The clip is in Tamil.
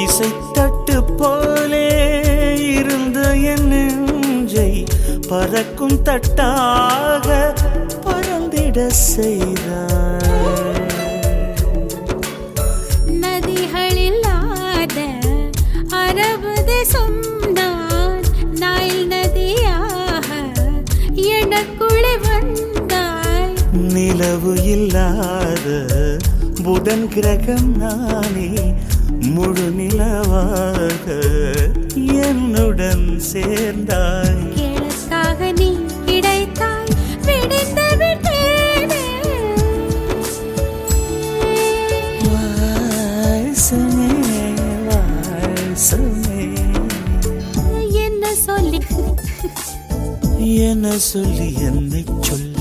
இசைத்தட்டு போலே இருந்த என் நெஞ்சை பறக்கும் தட்டாக பறந்திட செய்தார் நதிகளில்லாத அரபு தேசம் தான் நாயில் நதியாக எனக்குள்ளே வந்தாய். நிலவு இல்லாத புதன் கிரகம் நானே முழு நிலவாக என்னுடன் சேர்ந்தாய். எனக்காக நீ கிடைத்தாய் விடைந்து விட்டேனே வாசமே வாசமே என்ன சொல்லி? என சொல்லி என்னை சொல்ல? என்னை